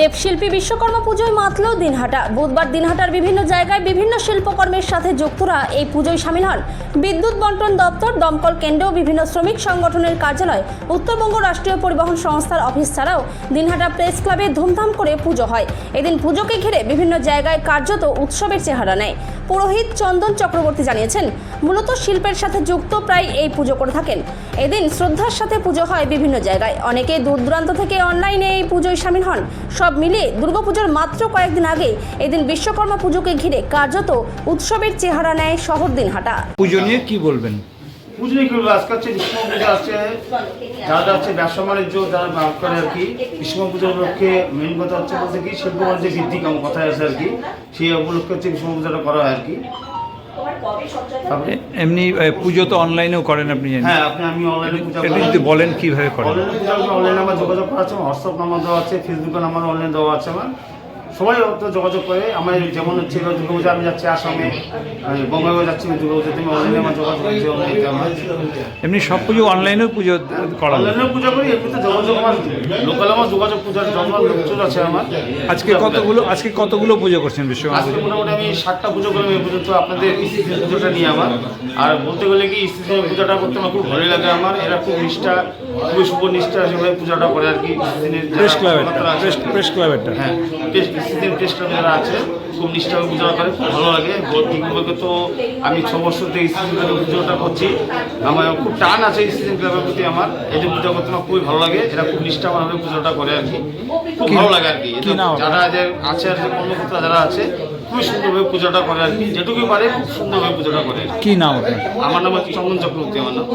দেবশিল্পী বিশ্বকর্মা পুজোয় মাতল দিনহাটা। বুধবার দিনহাটার বিভিন্ন জায়গায় বিভিন্ন শিল্পকর্মের সাথে যুক্তরা এই পুজোয় সামিল হন। বিদ্যুৎ বন্টন দপ্তর, দমকল কেন্দ্র, বিভিন্ন শ্রমিক সংগঠনের কার্যালয়, উত্তরবঙ্গ রাষ্ট্রীয় পরিবহন সংস্থার অফিস ছাড়াও দিনহাটা প্রেস ক্লাবে ধুমধাম করে পুজো হয়। এদিন পুজোকে ঘিরে বিভিন্ন জায়গায় কার্যত উৎসবের চেহারা নেয়। পুরোহিত চন্দন চক্রবর্তী জানিয়েছেন, মূলত শিল্পের সাথে যুক্ত প্রায় এই পুজো করে থাকেন। এদিন শ্রদ্ধার সাথে পুজো হয় বিভিন্ন জায়গায়। অনেকে দূর দূরান্ত থেকে অনলাইনে এই পুজোয় সামিল হন। সব মিলিয়ে দুর্গাপুজোর মাত্র কয়েকদিন আগে এদিন বিশ্বকর্মা পুজোকে ঘিরে কার্যত উৎসবের চেহারা নেয় শহর দিনহাটা। পুজো নিয়ে কি বলবেন? পুজো করব আজকে হচ্ছে গ্রীষ্ম পুজো আছে যারা হচ্ছে ব্যবসা বাণিজ্য যারা ভাগ করে আর কি গ্রীষ্ম পুজোর উপলক্ষে মেন কথা হচ্ছে বলতে কি শিল্প বাণিজ্য বৃদ্ধি কম কথায় আছে আর কি সেই উপলক্ষে হচ্ছে গ্রীষ্ম পুজোটা করা হয় আর কি। এমনি পুজো তো অনলাইনেও করেন আপনি হ্যাঁ আপনি আমি অনলাইনে পূজা যদি বলেন কীভাবে করেন? অনলাইনে পূজা অনলাইনে আমার যোগাযোগ করা আছে হোয়াটসঅ্যাপ নাম্বার দেওয়া আছে ফেসবুকে নাম্বার অনলাইন দেওয়া আছে আমার। সবাই তো যোগাযোগ করে। আমার যেমন হচ্ছে এবার দুর্গাপূজা আমি যাচ্ছি আসামে। বঙ্গাইয়ে যাচ্ছি আমি দুর্গাপূজাতে আমি অনলাইনে আমার যোগাযোগ অনলাইনে আমার এমনি সব পুজো অনলাইনেও পুজো করা হয়। অনলাইনে পূজা করি এমনিতে যোগাযোগ আমার লোকাল আমার যোগাযোগ পূজার জন্ম লোকচুর আছে আমার। আজকে কতগুলো আজকে কতগুলো পুজো করছেন বিশ্বকর্মা আজকে পুজো? মোটামুটি আমি ষাটটা পুজো করলাম এই পর্যন্ত আপনাদের ইস্তিসের পুজোটা নিয়ে আমার আর বলতে গেলে কি ইস্তিসের পূজাটা করতে আমার খুব ভালোই লাগে আমার এরা খুব নিষ্ঠা খুবই শুভ নিষ্ঠা সেভাবে পূজাটা করে আর কি যারা প্রেস ক্লাবের আছে, প্রেস ক্লাবেরটা। হ্যাঁ প্রেস ক্লাব যারা আছে খুব নিষ্ঠাভাবে পূজাটা করে খুব ভালো লাগে। বলতে তো আমি ছ বছর থেকে ইস্তিসের ক্লাবে পুজোটা করছি। আমার খুব টান আছে ইস্তিসের ক্লাবের প্রতি আমার। এই যে পূজা করতে আমার খুবই ভালো লাগে। এরা খুব নিষ্ঠাভাবে পূজাটা করে আর কি। খুব ভালো লাগে আর কি? যারা এদের আছে আর যে কর্মকর্তা যারা আছে খুবই সুন্দরভাবে পূজাটা করে আর কি। যেটুকু পারে খুব সুন্দরভাবে পূজাটা করে। কি নাম আমার নাম হচ্ছে চন্দন চক্রবর্তী আমার নাম।